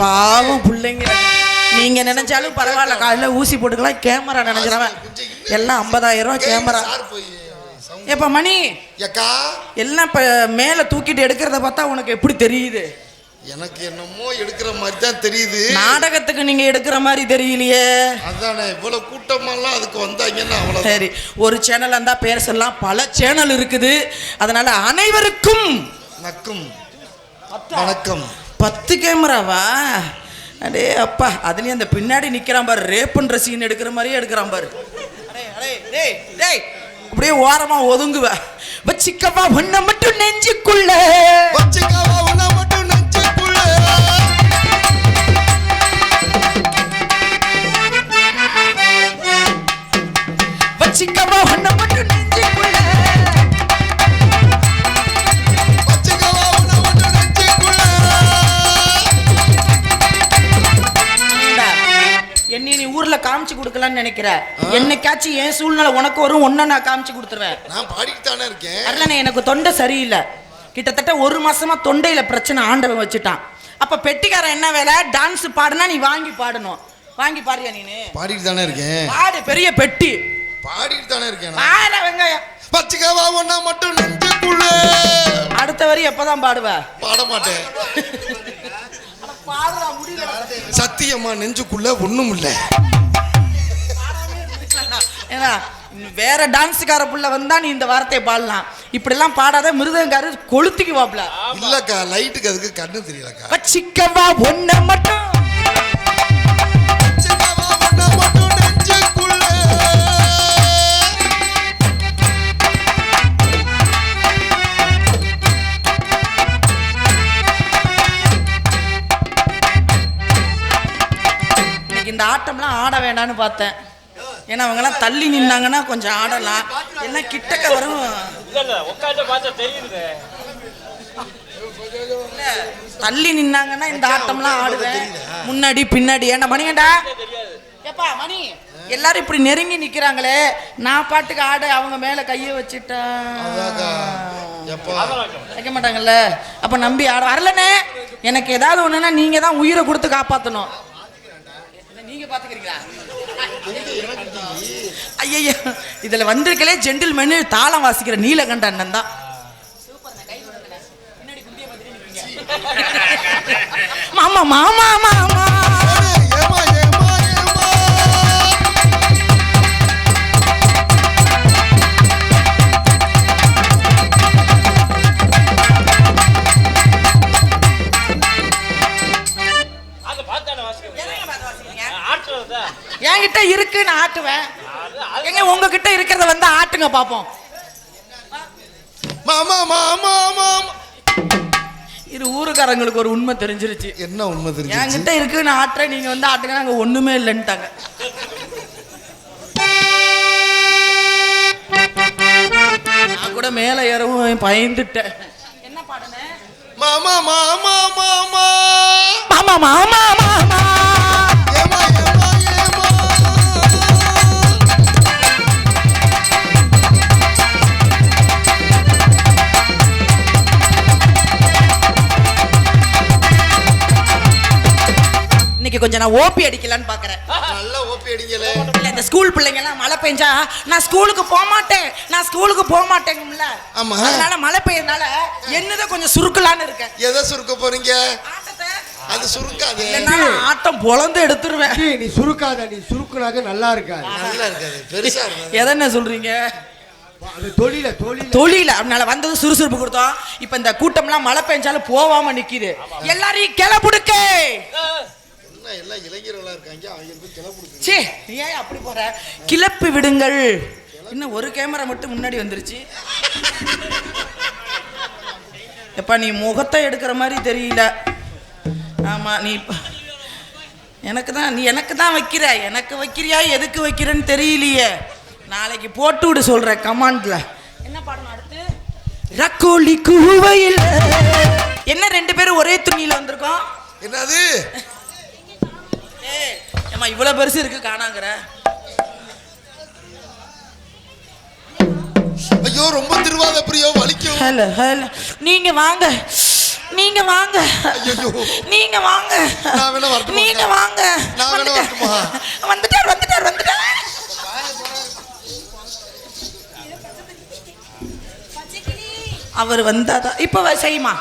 பாவம் பிள்ளைங்க நீங்க நினைச்சாலும் பரவாயில்ல காலையில ஊசி போட்டுக்கலாம் கேமரா நினைச்சிடவன் எல்லாம் ஐம்பதாயிரம் ரூபாய் கேமரா. ஏப்பா மணி? ஏக்கா. எல்லாம் இப்ப மேல தூக்கிட்டு எடுக்கிறத பார்த்தா உனக்கு எப்படி தெரியுது? எனக்கு என்னமோ எடுக்கிற மாதிரி தான் தெரியுது. நாடகத்துக்கு நீங்க எடுக்கிற மாதிரி தெரியலையே. அதானே இவ்வளவு கூட்டமெல்லாம் அதுக்கு வந்தாங்கன்னா அவ்வளவு சரி ஒரு சேனல் இருந்தா பேர் சொல்லலாம் பல சேனல் இருக்குது. அதனால அனைவருக்கும் நக்கும் வணக்கம். பத்து கேமராவா? அடே அப்பா அதுலயும் அந்த பின்னாடி நிக்கிறான் பாரு ரேப்புன்ற சீன் எடுக்கிற மாதிரியே எடுக்கிறான் பாரு. அப்படியே ஓரமா ஒதுங்குவ. வச்சிக்கப்பா ஒன்ன மட்டும் நெஞ்சுக்குள்ள. வச்சுக்காவா உன்னை மட்டும் நெஞ்சுக்குள்ள. வச்சிக்கப்பா கொடுக்கலான்னு நினைக்கிற என்னைக்காச்சும் என் சூழ்நிலை உனக்கு வரும் ஒன்ன நான் காமிச்சு கொடுத்துருவேன். நான் பாடிட்டு தானே இருக்கேன். அண்ணே எனக்கு தொண்டை சரியில்லை. கிட்டத்தட்ட ஒரு மாசமா தொண்டையில பிரச்சனை ஆண்டவன் வச்சுட்டான். அப்ப பெட்டிக்காரன் என்ன வேலை? டான்ஸ் பாடுனா நீ வாங்கி பாடணும். வாங்கி பாடுறியா நீனு? பாடிட்டு தானே இருக்கேன். பாடு பெரிய பெட்டி. பாடிட்டு தானே இருக்கேன் நான். பாட வெங்காயம். வச்சுக்காவா உன்னை மட்டும் நெஞ்சுக்குள்ள. அடுத்த வரி எப்பதான் பாடுவ? பாட மாட்டேன். பாடுறா முடியல. சத்தியமா நெஞ்சுக்குள்ள ஒண்ணும் இல்ல ஏன்னா வேற டான்ஸுக்கார புள்ள வந்தா நீ இந்த வார்த்தையை பாடலாம். இப்படிலாம் பாடாத மிருதங்காரு கொளுத்திக்கு வாப்ல இல்லக்கா லைட்டுக்கு அதுக்கு கண்ணு தெரியலக்கா. வச்சிக்கவா ஒன்ன மட்டும். இந்த ஆட்டம்லாம் ஆட வேண்டாம்னு பார்த்தேன். ஏன்னா அவங்கெல்லாம் தள்ளி நின்னாங்கன்னா கொஞ்சம் ஆடலாம். என்ன கிட்டக்க வரும். இல்ல இல்ல உட்காந்து பார்த்தா தெரியுது. தள்ளி நின்னாங்கன்னா இந்த ஆட்டம்லாம் ஆடுவேன். முன்னாடி பின்னாடி. ஏன்னா மணிகண்டா? ஏப்பா மணி எல்லாரும் இப்படி நெருங்கி நிக்கிறாங்களே. நான் பாட்டுக்கு ஆட அவங்க மேல கையை வச்சுட்டா. அதாக்கா. எப்பா? வைக்க மாட்டாங்கல்ல. அப்ப நம்பி ஆட வரலனே எனக்கு ஏதாவது ஒண்ணுன்னா நீங்க தான் உயிரை கொடுத்து காப்பாத்தணும். என்ன, நீங்க பாத்துக்கிறீங்களா? ஐயய்ய இதுல வந்திருக்கலே ஜென்டில்மேனு தாளம் வாசிக்கிற நீலகண்ட அண்ணன் தான். மாமா மாமா மாமா. ஆட்டுங்க பாப்போம். மாமா மாமா மாமா. இது ஊருக்காரங்களுக்கு ஒரு உண்மை தெரிஞ்சிருச்சு. என்ன உண்மை தெரிஞ்சு என்கிட்ட இருக்கு நான் ஆட்டுறேன் நீங்க வந்து ஆட்டுங்க நாங்க ஒண்ணுமே இல்லைன்ட்டாங்க நான் கூட மேல ஏறவும் பயந்துட்டேன். என்ன பாடுனே மாமா மாமா மாமா. மாமா மாமா மாமா. இன்னைக்கு கொஞ்சம் நான் ஓபி அடிக்கலான்னு பாக்குறேன். நல்ல ஓபி அடிங்களே. இல்ல இந்த ஸ்கூல் பிள்ளைங்க எல்லாம் மழை பெஞ்சா நான் ஸ்கூலுக்கு போக மாட்டேன். நான் ஸ்கூலுக்கு போக மாட்டேங்கும்ல. ஆமா. அதனால மழை பெய்யறதுனால என்னதான் கொஞ்சம் சுருக்கலான்னு இருக்கேன். எதை சுருக்க போறீங்க? ஆட்டத்தை. அது சுருக்காது. இல்லைன்னா நான் ஆட்டம் பொழந்து எடுத்துருவேன். நீ சுருக்காத. நீ சுருக்குனாக்க நல்லா இருக்காது. நல்லா இருக்காது. பெருசா எதஎன்ன சொல்றீங்க? அது தொழில தொழில. தொழில. அதனால வந்தது சுறுசுறுப்பு கொடுத்தோம். இப்ப இந்த கூட்டம்லாம் மழை பெஞ்சாலும் போவாம நிக்குது. எல்லாரையும் கிளப்புடுக்க என்ன எல்லாம் இளைஞர்களா இருக்காங்க அவங்க போய் கிளம்புடுங்க சே நீ ஏன் அப்படி போற? கிளப்பி விடுங்கள். இன்னும் ஒரு கேமரா மட்டும் முன்னாடி வந்துருச்சு. எப்பா நீ முகத்தை எடுக்கிற மாதிரி தெரியல. ஆமா நீ எனக்கு தான் நீ எனக்கு தான் வைக்கிற. எனக்கு வைக்கிறியா எதுக்கு வைக்கிறேன்னு தெரியலையே. நாளைக்கு போட்டு விடு சொல்ற கமாண்ட்ல என்ன பாடணும் அடுத்து? ரக்கோலி கூவையில் என்ன ரெண்டு பேரும் ஒரே துணியில வந்திருக்கோம்? என்னது? ஏய் ஏம்மா இவ்வளவு பெருசு இருக்கு காணாங்கிற. ஐயோ ரொம்ப திருவாத பிரியோ வலிக்கும். Hello hello. நீங்க வாங்க. நீங்க வாங்க. நீங்க வாங்க? நீங்க வாங்க? வந்துட்டார் வந்துட்டார் வந்துட்டார் அவர் வந்தாதான் இப்ப வ- செய்யுமா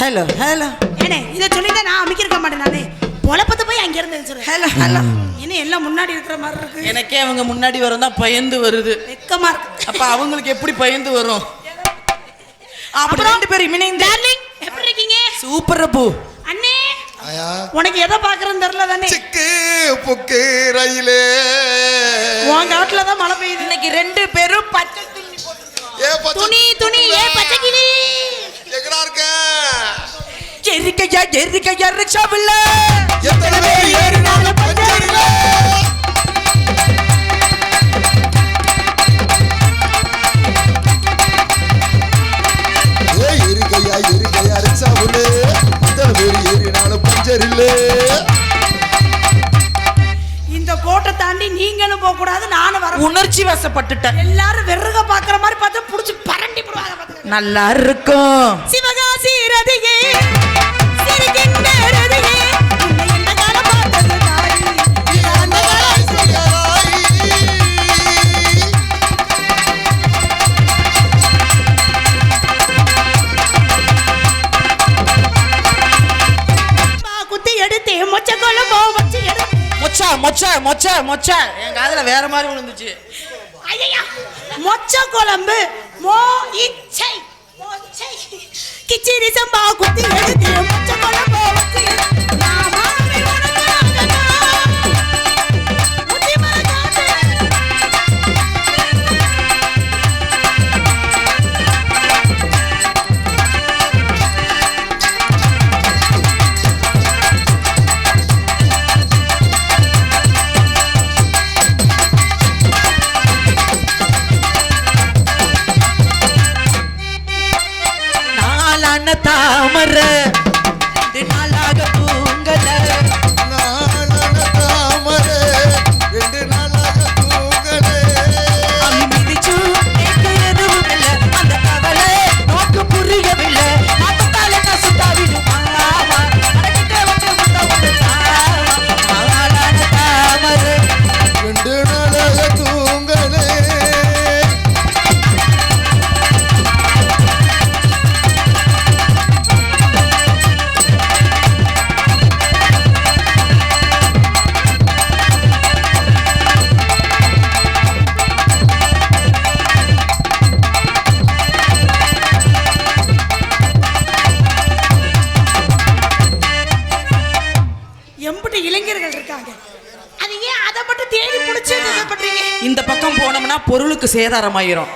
ஹலோ ஹலோ. ஏனே இதை சொல்லிட்டு நான் அமைக்கிருக்க மாட்டேன் நானே. பொழப்பத்தை போய் அங்க இருந்து ஹலோ ஹலோ. என்ன எல்லாம் முன்னாடி இருக்கிற மாதிரி இருக்கு? எனக்கே அவங்க முன்னாடி வரும் தான் பயந்து வருது. வெக்கமா இருக்கு. அப்ப அவங்களுக்கு எப்படி பயந்து வரும்? அப்படி ரெண்டு பேரும் இணைந்து. டார்லிங் எப்படி இருக்கீங்க? சூப்பர் பூ அண்ணே ஆயா. உனக்கு எதை பாக்குறேன்னு தெரியல தானே. சிக்கு புக்கு ரயிலே. உன் காட்டுல தான் மழை பெய்யுது. இன்னைக்கு ரெண்டு பேரும் பச்சை துணி போட்டு ஏ பச்சை துணி துணி ஏ பச்சை கிளி எங்கடா இருக்க? எரிக்கையா எரிக்கையா ரிக்ஷாவில். எத்தனை பேர் ஏறினாலும் பஞ்சரில ஏ இருக்கையா இருக்கையா ரிக்ஷாவுல. எத்தனை பேர் ஏறினாலும் பஞ்சர் இல்ல. இந்த கோட்டை தாண்டி நீங்களும் போக கூடாது நானும் வர உணர்ச்சி வசப்பட்டுட்டேன். எல்லாரும் வெறுக பாக்குற மாதிரி பார்த்தா புடிச்சு பரண்டி போடுவாங்க நல்லா இருக்கும். சிவகாசி ரதியே. மொச்சா மொச்சா மொச்சா என் காதுல வேற மாதிரி விழுந்துச்சு. ஐயா மொச்ச குழம்பு மோ இச்சை மொச்சை கிச்சிரி சம்பா குத்தி எடுத்து மொச்ச குழம்பு. பொருளுக்கு சேதாரமாயிரும்.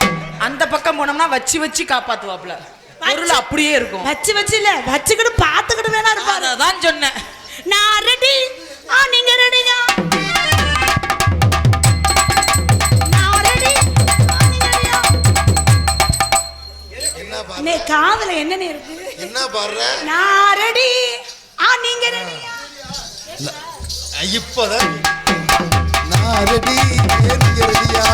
அந்த பக்கம் போனோம்னா வச்சு வச்சு காப்பாத்துவாப்ல பொருள் அப்படியே இருக்கும். வச்சு வச்சு இல்ல வச்சுக்கிட்டு பாத்துக்கிட்டு வேணா இருப்பாரு. அதான் சொன்னேன். நான் ரெடி ஆ நீங்க ரெடியா நீங்க என்ன காதுல என்னன்னு இருக்கு? என்ன பாடுற நான் ரெடி ஆ நீங்க ரெடியா இப்பதான் நான் ரெடி ஏறிங்க ரெடியா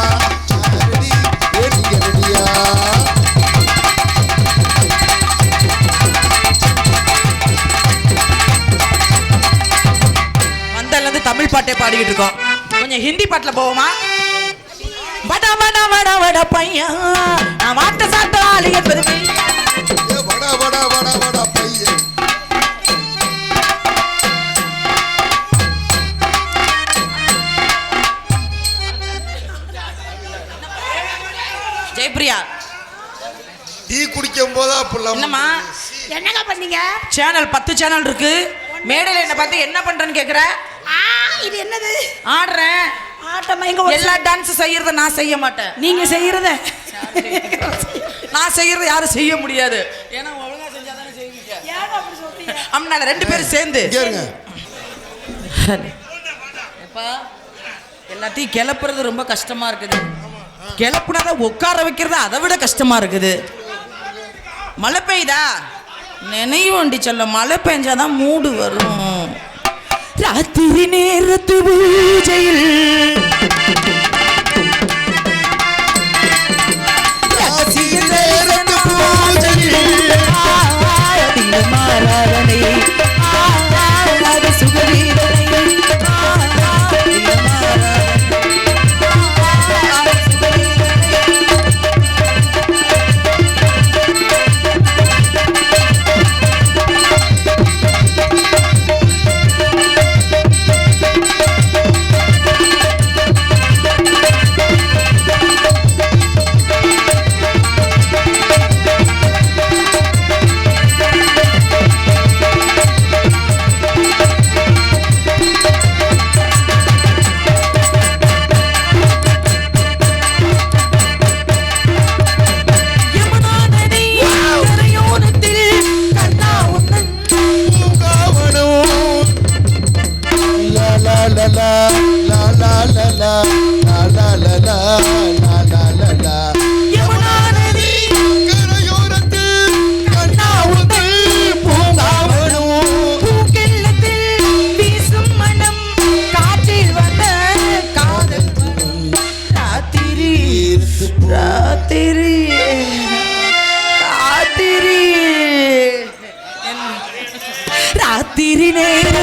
பாட்டே பாடிக்கிட்டு இருக்கோம். கொஞ்சம் ஹிந்தி பாட்டுல போவோமா? வட வட வட வட பையன் நான் வாட்ட சாட்ட. ஏ வட வட வட வட பையன் ஜெயப்பிரியா டீ குடிக்கும் போதா அப்படிலாம் என்னம்மா? என்னங்க பண்ணீங்க? சேனல் பத்து சேனல் இருக்கு. மேடையில என்ன பார்த்து என்ன பண்றேன்னு கேக்குற? ஆ இது என்னது? ஆடுறேன் ஆட்டமா எங்க எல்லா டான்ஸ் செய்யறத நான் செய்ய மாட்டேன். நீங்க செய்யறத? நான் செய்யறத யாரும் செய்ய முடியாது. ஏன்னா ஒழுங்கா செஞ்சா தானே செய்வீங்க. ஏங்க அப்படி சொல்றீங்க? அம்னால ரெண்டு பேரும் சேர்ந்து. இருங்க. எப்பா? எல்லாத்தையும் கிளப்புறது ரொம்ப கஷ்டமா இருக்குது. கிளப்புனாதான் உட்கார வைக்கிறது அதை விட கஷ்டமா இருக்குது. மழை பெய்யுதா? நினைவு வண்டி சொல்ல மழை பெஞ்சாதான் மூடு வரும். ராத்திரி நேரத்து பூஜையில் রাতেরি রাতেরি। రాత్రి నేను